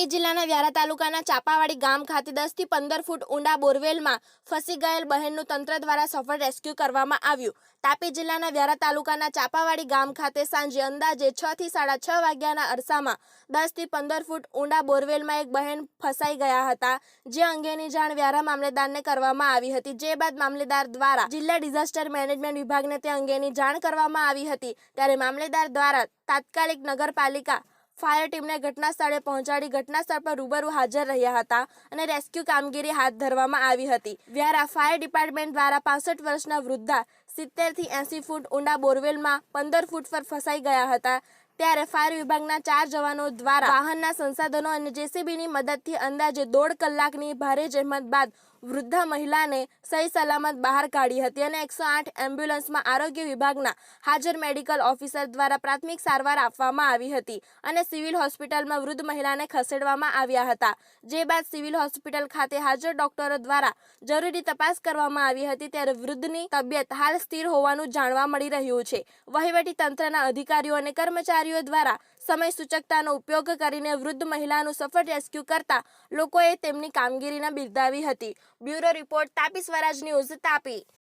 તાપી જિલ્લાના વ્યારા તાલુકાના ચાપાવાડી ગામ ખાતે દસથી પંદર ફૂટ ઊંડા બોરવેલમાં ફસી ગયેલ બહેનનું તંત્ર દ્વારા સફળ રેસ્ક્યુ કરવામાં આવ્યું. તાપી જિલ્લાના વ્યારા તાલુકાના ચાપાવાડી ગામ ખાતે સાંજે અંદાજે છ થી સાડા છ વાગ્યાના અરસામાં દસથી પંદર ફૂટ ઊંડા બોરવેલમાં એક બહેન ફસાઈ ગયા હતા, જે અંગેની જાણ વ્યારા મામલેદારને કરવામાં આવી હતી. જે બાદ મામલેદાર દ્વારા જિલ્લા ડિઝાસ્ટર મેનેજમેન્ટ વિભાગને તે અંગેની જાણ કરવામાં આવી હતી. ત્યારે મામલેદાર દ્વારા તાત્કાલિક નગરપાલિકા ફાયર ટીમને ઘટના સ્થળે પહોંચાડી ઘટના સ્થળ પર રૂબરૂ હાજર રહ્યા હતા અને રેસ્ક્યુ કામગીરી હાથ ધરવામાં આવી હતી. વ્યારા ફાયર ડિપાર્ટમેન્ટ દ્વારા પાસઠ વર્ષના વૃદ્ધા સિત્તેરથી એંસી ફૂટ ઊંડા બોરવેલમાં પંદર ફૂટ પર ફસાઈ ગયા હતા. ત્યારે ફાયર વિભાગના ચાર જવાનો દ્વારા વાહનના સંસાધનો અને જેસીબીની મદદથી અંદાજે દોઢ કલાકની ભારે જહેમત બાદ વૃદ્ધા મહિલાને સહી સલામત બહાર કાઢી હતી અને એકસો આઠ એમ્બ્યુલન્સમાં આરોગ્ય વિભાગના હાજર મેડિકલ ઓફિસર દ્વારા પ્રાથમિક સારવાર આપવામાં આવી હતી અને સિવિલ હોસ્પિટલમાં વૃદ્ધ મહિલાને ખસેડવામાં આવ્યા હતા. જે બાદ સિવિલ હોસ્પિટલ ખાતે હાજર ડોક્ટરો દ્વારા જરૂરી તપાસ કરવામાં આવી હતી ત્યારે વૃદ્ધની તબિયત હાલ સ્થિર હોવાનું જાણવા મળી રહ્યું છે. વહીવટી તંત્રના અધિકારીઓ અને કર્મચારીઓ દ્વારા સમય સૂચકતાનો ઉપયોગ કરીને વૃદ્ધ મહિલાનું સફળ રેસ્ક્યુ કરતા લોકોએ તેમની કામગીરીને બિરદાવી હતી. Bureau report, Tapi Swaraj news Tapi.